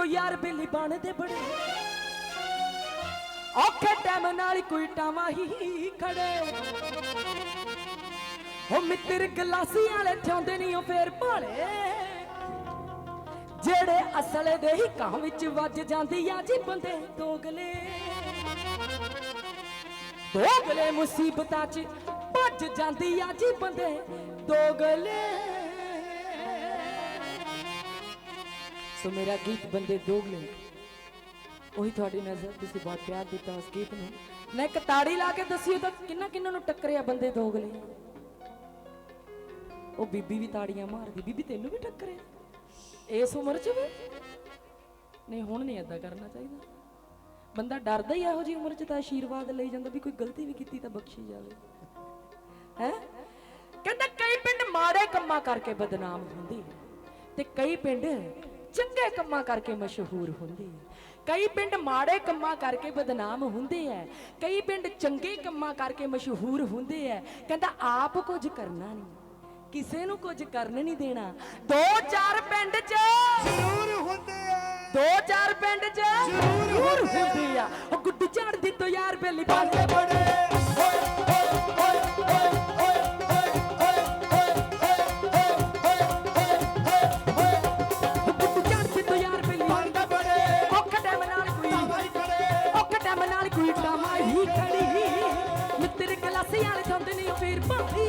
ਤੋਂ ਯਾਰ ਬੇਲੀ ਬਣਦੇ ਬੜੇ। ਔਖੇ ਟਾਈਮ ਨਾਲ ਕੋਈ ਟਾਵਾ ਹੀ ਖੜੇ। ਹੋ ਮਿੱਤਰ ਗਲਾਸੀ ਵਾਲੇ ਠਾਉਂਦੇ ਨਹੀਂ, ਉਹ ਫੇਰ ਭਾਲੇ। ਜਿਹੜੇ ਅਸਲੇ ਦੇ ਹੀ ਕਾਂ ਵਿੱਚ ਵੱਜ ਜਾਂਦੀ ਆ ਜੀ ਬੰਦੇ ਦੋਗਲੇ। ਦੋਗਲੇ ਮੁਸੀਬਤਾਂ 'ਚ ਭੱਜ ਜਾਂਦੀ ਆ ਜੀ ਬੰਦੇ ਦੋਗਲੇ। ਸੋ ਮੇਰਾ ਗੀਤ ਬੰਦੇ ਦੋਗਲੇ ਉਹੀ ਤੁਹਾਡੀ ਨਜ਼ਰ, ਤੁਸੀਂ ਬਹੁਤ ਪਿਆਰ ਦਿੱਤਾ ਉਸ ਗੀਤ ਨੂੰ। ਮੈਂ ਇੱਕ ਤਾੜੀ ਲਾ ਕੇ ਦੱਸਿਓ ਤਾਂ ਕਿੰਨਾ ਕਿੰਨਾ ਨੂੰ ਟੱਕਰਿਆ ਬੰਦੇ ਦੋਗਲੇ ਉਹ ਬੀਬੀ ਵੀ ਤਾੜੀਆਂ ਮਾਰਦੀ, ਬੀਬੀ ਤੈਨੂੰ ਵੀ ਟੱਕਰਿਆ ਇਸ ਉਮਰ 'ਚ ਵੀ? ਨਹੀਂ, ਹੁਣ ਨਹੀਂ ਏਦਾਂ ਕਰਨਾ ਚਾਹੀਦਾ। ਬੰਦਾ ਡਰਦਾ ਹੀ ਇਹੋ ਜੀ ਉਮਰ 'ਚ ਤਾਂ ਆਸ਼ੀਰਵਾਦ ਲਈ ਜਾਂਦਾ ਵੀ ਕੋਈ ਗਲਤੀ ਵੀ ਕੀਤੀ ਤਾਂ ਬਖਸ਼ੀ ਜਾਵੇ। ਹੈ? ਕਹਿੰਦਾ ਕਈ ਪਿੰਡ ਮਾੜੇ ਕੰਮਾਂ ਕਰਕੇ ਬਦਨਾਮ ਹੁੰਦੀ ਤੇ ਕਈ ਪਿੰਡ ਚੰਗੇ ਕੰਮਾਂ ਕਰਕੇ ਮਸ਼ਹੂਰ ਹੁੰਦੇ ਆ ਕਈ ਪਿੰਡ ਮਾੜੇ ਕੰਮਾਂ ਕਰਕੇ ਬਦਨਾਮ ਹੁੰਦੇ ਆ ਕਈ ਪਿੰਡ ਚੰਗੇ ਕੰਮਾਂ ਕਰਕੇ ਮਸ਼ਹੂਰ ਹੁੰਦੇ ਆ ਕਹਿੰਦਾ ਆਪ ਕੁਝ ਕਰਨਾ ਨਹੀਂ। ਕਿਸੇ ਨੂੰ ਕੁਝ ਕਰਨ ਨਹੀਂ ਦੇਣਾ। ਦੋ ਚਾਰ ਪਿੰਡ 'ਚ ਜ਼ਰੂਰ ਹੁੰਦੇ ਆ ਦੋ ਚਾਰ ਪਿੰਡ 'ਚ ਜ਼ਰੂਰ ਹੁੰਦੇ ਆ। ਉਹ ਗੁੱਡੀ ਝਾੜਦੀ ਤੋਂ ਯਾਰ ਬੇਲੀ ਪਾਲੇ ਬੜੇ। ਕਲਾਸ ਵਾਲੇ ਚੰਦ ਫਿਰ ਪਾਲੀ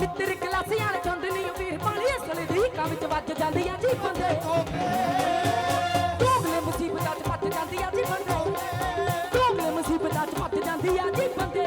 ਮਿੱਤਰ ਕਲਾਸ ਵਾਲੇ ਵਿੱਚ ਵੱਜ ਜਾਂਦੀ ਆ ਜੀ ਬੰਦੇ ਦੋਗਲੇ ਮੁਸੀਬਤਾਂ ਚ ਫੱਟ ਜਾਂਦੀ ਆ ਜੀ ਬੰਦੇ ਦੋਗਲੇ ਮੁਸੀਬਤਾਂ ਚ ਫੱਟ ਜਾਂਦੀ ਆ ਜੀ ਬੰਦੇ